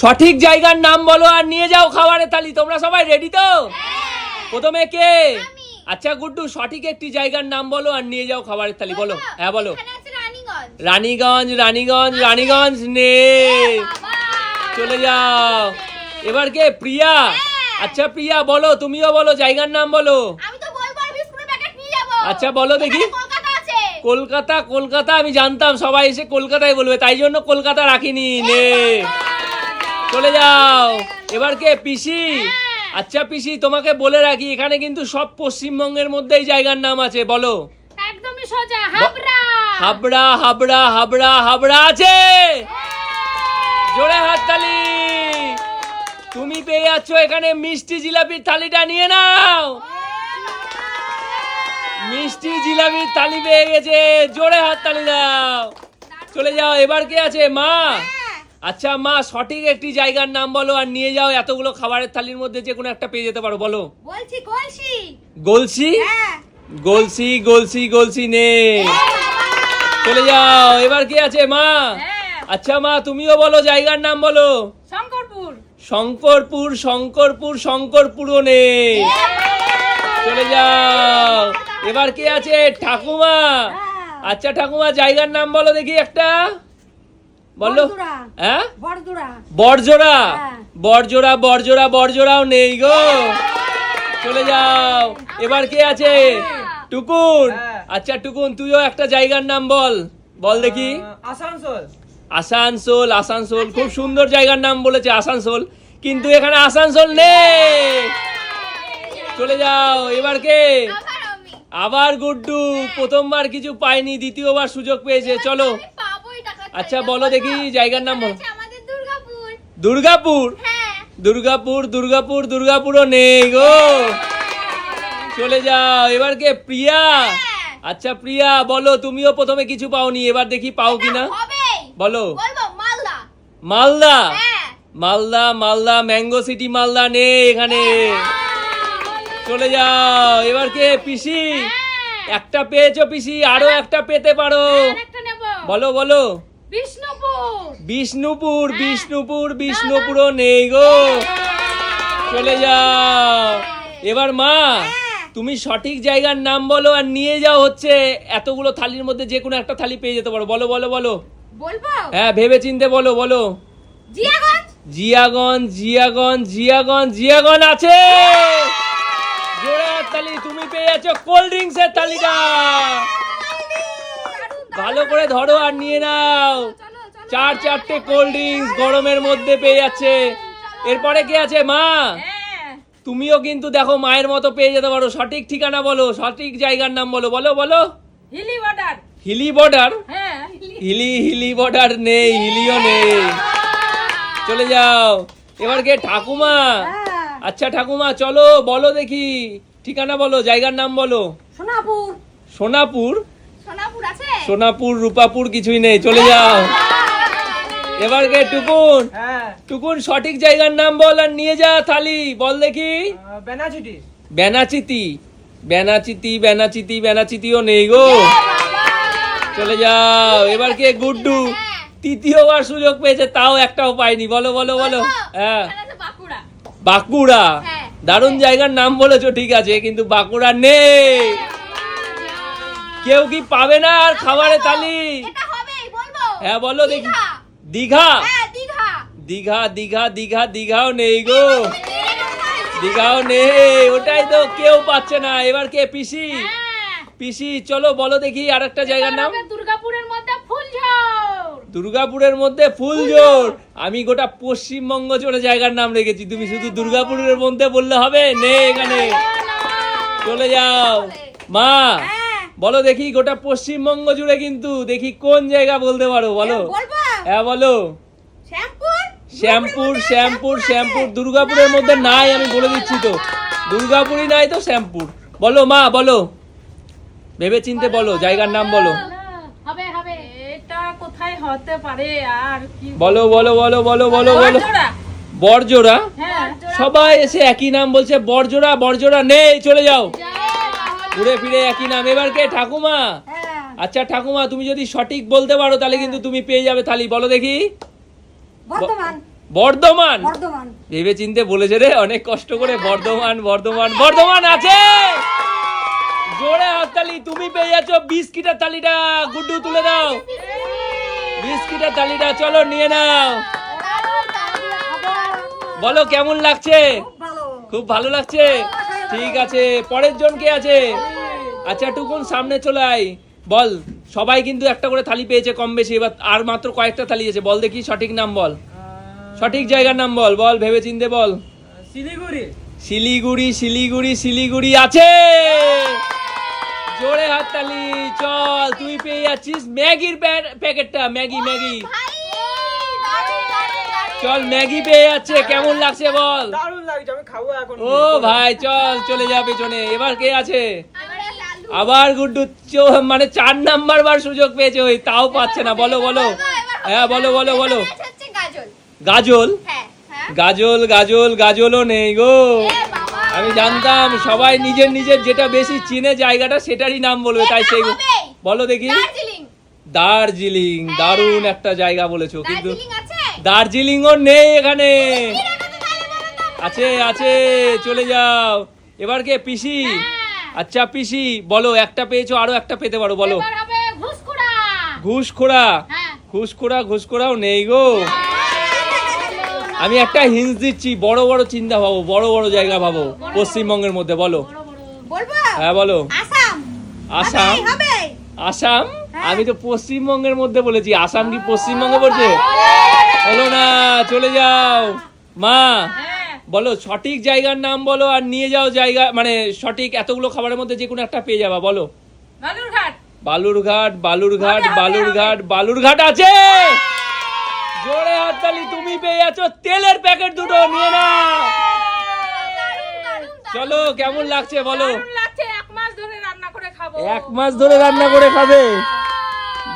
সঠিক জায়গার নাম বলো আর নিয়ে যাও খাবারের থালি। তোমরা সবাই রেডি তো? প্রথমে কে? আচ্ছা গুড্ডু সঠিক একটি জায়গার নাম বলো আর নিয়ে যাও খাবারের থালি। বলো। হ্যাঁ বলো। রানীগঞ্জ। রানীগঞ্জ রানীগঞ্জ নে চলে যাও। এবার কে? প্রিয়া। আচ্ছা প্রিয়া বলো তুমিও বলো জায়গার নাম বলো। আচ্ছা, বলো দেখি। কলকাতা কলকাতা কলকাতা আমি জানতাম সবাই এসে কলকাতায় বলবে তাই জন্য কলকাতা রাখিনি নে। চলে যাও। এবার কে? পিসি? আচ্ছা পিসি তোমাকে বলে রাখি এখানে কিন্তু সব পশ্চিমবঙ্গের মধ্যেই জায়গার নাম আছে বলো। একদমই সোজা হাবড়া। হাবড়া হাবড়া হাবড়া হাবড়া আছে। জোরে হাত হাততালি তুমি পেয়ে যাচ্ছ এখানে মিষ্টি জিলাপির থালিটা নিয়ে নাও। মিষ্টি জিলাপির থালি পেয়ে গেছে। জোরে হাততালি দাও। চলে যাও। এবার কে আছে? মা। আচ্ছা মা সঠিক একটি জায়গার নাম বলো আর নিয়ে যাও এতগুলো খাবারের থালির মধ্যে যে কোনো একটা পেয়ে যেতে পারো বলো। বলছি কলসি। গলসি? হ্যাঁ। গলসি গলসি গলসি নে। চলে যাও। এবার কি আছে মা? আচ্ছা মা তুমিও বলো জায়গার নাম বলো। শঙ্করপুর। শঙ্করপুর শঙ্করপুর শঙ্করপুরও নেই চলে যাও। এবার কে আছে? ঠাকুমা। আচ্ছা ঠাকুমা জায়গার নাম বলো দেখি একটা। বলো। বড়জোড়া। হ্যাঁ? বড়দুরা বরজোড়া হ্যাঁ। বরজোড়া বরজোড়া বরজোড়াও নেই গো। চলে যাও। এবার কে আছে? টুকুন। আচ্ছা টুকুন তুইও একটা জায়গার নাম বল। বল দেখি। আসানসোল। আসানসোল আসানসোল। খুব সুন্দর জায়গার নাম বলেছে আসানসোল। কিন্তু এখানে আসানসোল নেই। চলে যাও। এবার কে? আবার গুড্ডু। প্রথমবার কিছু পাইনি দ্বিতীয়বার সুযোগ পেয়েছে। চলো। আচ্ছা বলো দেখি জায়গার নাম বলো। দুর্গাপুর। দুর্গাপুর? হ্যাঁ। দুর্গাপুর দুর্গাপুর দুর্গাপুরও নেই গো। চলে যাও এবার কে প্রিয়া? আচ্ছা প্রিয়া বলো তুমিও প্রথমে কিছু পাওনি এবার দেখি পাও কিনা। বলো। মালদা। মালদা? হ্যাঁ। মালদা মালদা ম্যাঙ্গো সিটি মালদা নেই এখানে। চলে যাও এবার কে পিসি? একটা পেয়েছ পিসি আরও একটা পেতে পারো। বলো বলো। বিষ্ণুপুর। বিষ্ণুপুর বিষ্ণুপুর বিষ্ণুপুরও নেই গো। চলে যাও। এবার মা তুমি সঠিক জায়গার নাম বলো আর নিয়ে যাও হচ্ছে এতগুলো থালির মধ্যে যে কোনো একটা থালি পেয়ে যেতে পারো। বলো বলো বলো। বলব? হ্যাঁ ভেবে চিনতে বলো বলো। জিয়াগঞ্জ? জিয়াগঞ্জ জিয়াগঞ্জ জিয়াগঞ্জ জিয়াগঞ্জ আছে। হাততালি তুমি পেয়ে যাচ্ছ কোল্ড ড্রিঙ্কস এর তালিকা ভালো করে ধরো আর নিয়ে নাও। চার চারটে কোল্ড ড্রিঙ্কস গরমের মধ্যে পেয়ে যাচ্ছে। এরপরে কি আছে? মা? তুমিও কিন্তু দেখো মায়ের মতো পেয়ে যেতে পারো। সঠিক ঠিকানা বলো সঠিক জায়গার নাম বলো। বলো বলো। হিলি বর্ডার। হিলি বর্ডার? হ্যাঁ। হিলি হিলি বর্ডার নেই হিলিও নেই। চলে যাও। এবার কে? ঠাকুমা। হ্যাঁ। আচ্ছা ঠাকুমা চলো বলো দেখি। ঠিকানা বলো জায়গার নাম বলো। সোনাপুর। সোনাপুর? সোনাপুর আছে? সোনাপুর রূপাপুর কিছুই নেই চলে যাও। এবার কে টুকুন? হ্যাঁ। টুকুন সঠিক জায়গার নাম বল আর নিয়ে যা থালি বল দেখি। বেনাচিটি। বেনাচিতি বেনাচিতি বেনাচিতি বেনাচিতিও নেই গো। চলে যাও। এবার কে গুড্ডু? তৃতীয়বার সুযোগ পেয়েছে তাও একটাও পাইনি বলো বলো বলো। হ্যাঁ। বাঁকুড়া। বাঁকুড়া? হ্যাঁ। দারুণ জায়গার নাম বলেছ ঠিক আছে কিন্তু বাঁকুড়া নেই। কেউ কি পাবে না আর খাবারের তালি? হ্যাঁ বলো দেখি। দীঘা। দীঘা? হ্যাঁ দীঘা। দীঘা দীঘা দীঘা দীঘাও নেই গো। দীঘাও নেই ওটাই তো কেউ পাচ্ছে না। এবার কে পিসি? হ্যাঁ। পিসি চলো বলো দেখি আর একটা জায়গার নাম। দুর্গাপুরের মধ্যে দুর্গাপুরের মধ্যে ফুলজোর আমি গোটা পশ্চিমবঙ্গ জোড়ে জায়গার নাম রেখেছি। তুমি শুধু দুর্গাপুরের মধ্যে বললে হবে? নে এখানে চলে যাও। মা বলো দেখি গোটা পশ্চিমবঙ্গ জুড়ে কিন্তু দেখি কোন জায়গা বলতে পারো বলো? হ্যাঁ বলো। শ্যামপুর? শ্যামপুর শ্যামপুর শ্যামপুর দুর্গাপুরের মধ্যে নাই আমি বলে দিচ্ছি তো। দুর্গাপুরই নাই তো শ্যামপুর। বলো মা বলো। ভেবে চিনতে বলো জায়গার নাম বলো। হবে হবে। এটা কোথায় হতে পারে আর কি বলো বলো বলো বলো বলো বলো। বড়জোড়া। বরজোড়া হ্যাঁ। সবাই এসে একই নাম বলছে বরজোড়া বরজোড়া নেই চলে যাও। ঘুরে ফিরে একই নাম। এবার কে? ঠাকুমা? হ্যাঁ। আচ্ছা ঠাকুমা তুমি যদি সঠিক বলতে পারো তাহলে কিন্তু তুমি পেয়ে যাবে থালি। বলো দেখি। বর্ধমান। বর্ধমান? ভেবে চিনতে বলেছে রে অনেক কষ্ট করে বর্ধমান বর্ধমান বর্ধমান আছে! জোরে হাততালি তুমি পেয়ে যাচ্ছ বিস্কিটের থালিটা। গুড্ডু তুলে দাও। বিস্কিটের থালিটা চলো নিয়ে নাও। বলো কেমন লাগছে? খুব ভালো লাগছে? ঠিক আছে পরের জন কে আছে? আচ্ছা টুকুন সামনে চলে আয়। বল সবাই কিন্তু একটা করে থালি পেয়েছে কম বেশি এবার আর মাত্র কয়েকটা থালি আছে। বল দেখি সঠিক নাম বল। সঠিক জায়গার নাম বল বল ভেবে চিনতে বল। শিলিগুড়ি। শিলিগুড়ি শিলিগুড়ি শিলিগুড়ি আছে! জোরে হাততালি চল তুই পেয়ে যাচ্ছিস ম্যাগির প্যা- প্যাকেটটা ম্যাগি ম্যাগি। চল ম্যাগি পেয়ে যাচ্ছে কেমন লাগছে বল? দারুণ লাগছে আমি খাব এখন। ও ভাই চল চলে যা পেছনে। এবার কে আছে? আবার গুড্ডু চো- মানে চার নাম্বার বার সুযোগ পেয়েছে ওই তাও পাচ্ছে না। বলো বলো। হ্যাঁ বলো বলো বলো। গাজল? গাজল হ্যাঁ হ্যাঁ গাজল গাজল গাজলও নেই গো। আমি জানতাম সবাই নিজের নিজের যেটা বেশি চিনে জায়গাটা সেটারই নাম বলবে তাই সেই বলো দেখি। দার্জিলিং। দার্জিলিং দারুণ একটা জায়গা বলেছ কিন্তু দার্জিলিংও নেই এখানে। আছে আছে চলে যাও। এবার কে পিসি? আচ্ছা পিসি বলো একটা পেয়েছ আরও একটা পেতে পারো বলো। এবার হবে ঘুষখোরা ঘুষখোরা হ্যাঁ। ঘুষখোরা ঘুষখোরাও নেই গো। আমি একটা হিন্স দিচ্ছি বড় বড় চিন্তা ভাবো বড় বড় জায়গা ভাবো পশ্চিমবঙ্গের মধ্যে বলো। হ্যাঁ বলো। আসাম। আসাম? আমি তো পশ্চিমবঙ্গের মধ্যে বলেছি আসাম কি পশ্চিমবঙ্গে পড়ছে না চলে যাও। মা হ্যাঁ। বলো সঠিক জায়গার নাম বলো আর নিয়ে যাও জায়গা মানে সঠিক এতগুলো খাবারের মধ্যে যে কোনো একটা পেয়ে যাবা বলো। বালুরঘাট। বালুরঘাট বালুরঘাট বালুরঘাট বালুরঘাট আছে! জোরে হাততালি তুমি পেয়ে যাচ্ছ তেলের প্যাকেট দুটো নিয়ে নাও। চলো কেমন লাগছে বলো? এক মাস ধরে রান্না করে খাব। এক মাস ধরে রান্না করে খাবে।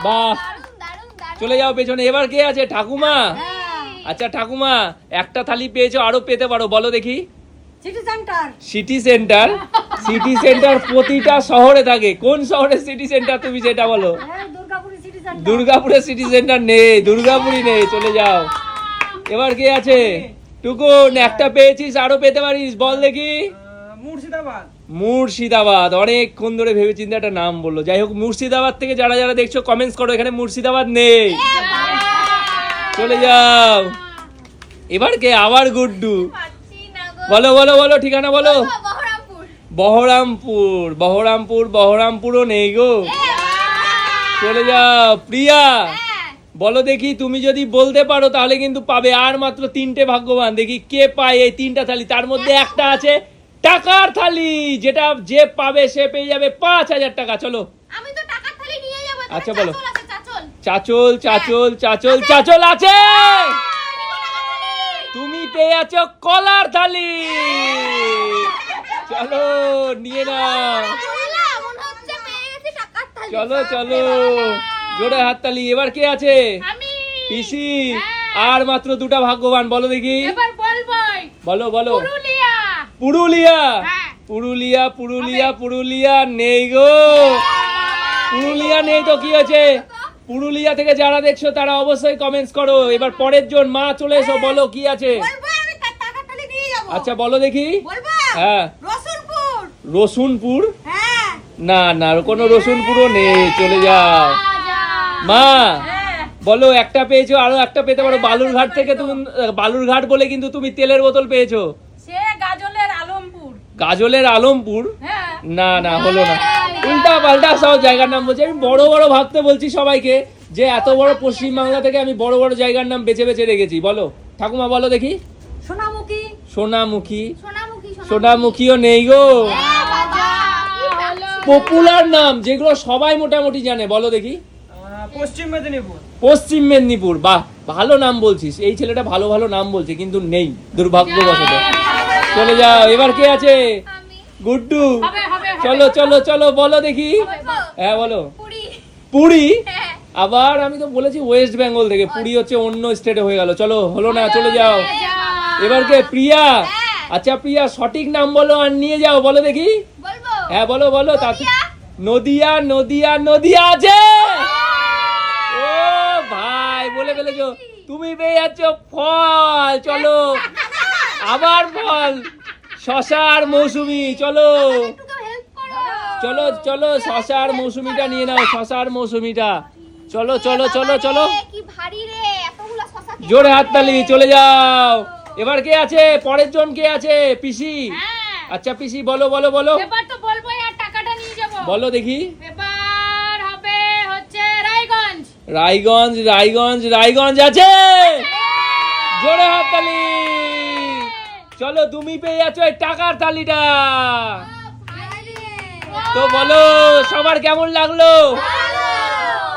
বাহ। চলে যাও পেছনে। এবার কে আছে? ঠাকুমা? আচ্ছা ঠাকুমা একটা থালি পেয়েছ আরও পেতে পারো বলো দেখি। সিটি সেন্টার সিটি সেন্টার প্রতিটা শহরে থাকে। কোন শহরের সিটি সেন্টার তুমি সেটা বলো? হ্যাঁ দুর্গাপুরি সিটি সেন্টার দুর্গাপুরের সিটি সেন্টার নেই দুর্গাপুরই নেই চলে যাও। এবার কে আছে? টুকুন একটা পেয়েছিস আরও পেতে পারিস বল দেখি। মুর্শিদাবাদ। মুর্শিদাবাদ অনেকক্ষণ ধরে ভেবে চিন্তা একটা নাম বলল। যাই হোক মুর্শিদাবাদ থেকে যারা যারা দেখছ কমেন্টস করো এখানে মুর্শিদাবাদ নেই। চলে যাও। এবার কে? আবার গুড্ডু। বলো বলো বলো ঠিকানা বলো। বহরমপুর। বহরামপুর বহরামপুর বহরামপুরও নেই গো। চলে যাও। প্রিয়া বলো দেখি তুমি যদি বলতে পারো তাহলে কিন্তু পাবে আর মাত্র তিনটে ভাগ্যবান। দেখি কে পায় এই তিনটা থালি। তার মধ্যে একটা আছে টাকার থালি। যেটা যে পাবে সে পেয়ে যাবে পাঁচ হাজার টাকা। চলো। আচ্ছা, বলো। চাচল চাচল চাচল চাচল আছে। তুমি পেয়ে আছো কলার থালি। চলো নিয়ে নাও। চলা। চলো। জোরে হাততালি এবার কে আছে? পিসি। হ্যাঁ। আর মাত্র দুটা ভাগ্যবান বলো দেখি। বলো বলো। পুরুলিয়া। পুরুলিয়া। হ্যাঁ। পুরুলিয়া পুরুলিয়া নেই গো। পুরুলিয়া নেই তো কি হয়েছে? পুরুলিয়া থেকে যারা দেখছ তারা অবশ্যই কমেন্টস করো। এবার পরের জন মা চলে এসো বলো কি আছে? আচ্ছা বলো দেখি। হ্যাঁ। রসুনপুর। হ্যাঁ। না না কোনো রসুনপুরও নেই। চলে যাও। মা হ্যাঁ বলো একটা পেয়েছ আরও একটা পেতে পারো। বালুরঘাট থেকে তুমি বালুরঘাট বলে কিন্তু তুমি তেলের বোতল পেয়েছ। গাজলের আলমপুর। গাজলের আলমপুর? হ্যাঁ। না না হলো না। পাল্টা সব জায়গার নাম বলছি। আমি বড় বড় ভাবতে বলছি সবাইকে যে এত বড় পশ্চিম বাংলা থেকে আমি বড় বড় জায়গার নাম বেছে বেছে রেখেছি। বলো ঠাকুমা বলো দেখি। সোনামুখী। সোনামুখী। সোনামুখী সোনামুখীও নেই গো। হ্যাঁ, পপুলার নাম যেগুলো সবাই মোটামুটি জানে বলো দেখি। পশ্চিম মেদিনীপুর। পশ্চিম মেদিনীপুর বাহ ভালো নাম বলছিস। এই ছেলেটা ভালো ভালো নাম বলছে কিন্তু নেই দুর্ভাগ্যবশত। চলে যাও এবার কে আছে? গুড্ডু। চলো চলো চলো বলো দেখি। হ্যাঁ বলো। পুরী। হ্যাঁ। আবার আমি তো বলেছি ওয়েস্ট বেঙ্গল থেকে। পুরী হচ্ছে অন্য স্টেটে হয়ে গেল। চলো হলো না চলে যাও। এবার কে প্রিয়া? আচ্ছা প্রিয়া সঠিক নাম বলো আর নিয়ে যাও। বলো দেখি। হ্যাঁ বলো বলো? নদিয়া। নদিয়া নদিয়া আছে! ও ভাই বলে ফেলেছো। তুমি পেয়ে যাচ্ছ ফল। চলো। আবার ফল। শশা আর মৌসুমি চলো। চলো চলো শশা আর মৌসুমিটা নিয়ে নাও শশা আর মৌসুমিটা। চলো চলো চলো চলো। জোরে হাততালি চলে যাও। এবার কে আছে? পরের জন কে আছে? পিসি? হ্যাঁ। আচ্ছা পিসি বলো বলো বলো। এবার তো বলবোই আর টাকাটা নিয়ে যাব। বলো দেখি। এবার হবে হচ্ছে রায়গঞ্জ। রায়গঞ্জ রায়গঞ্জ রায়গঞ্জ আছে। জোরে হাততালি চলো তুমি পেয়ে যাচ্ছ এই টাকার তালিটা তো বলো সবার কেমন লাগল?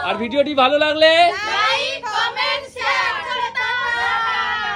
আর ভিডিওটি ভালো লাগলে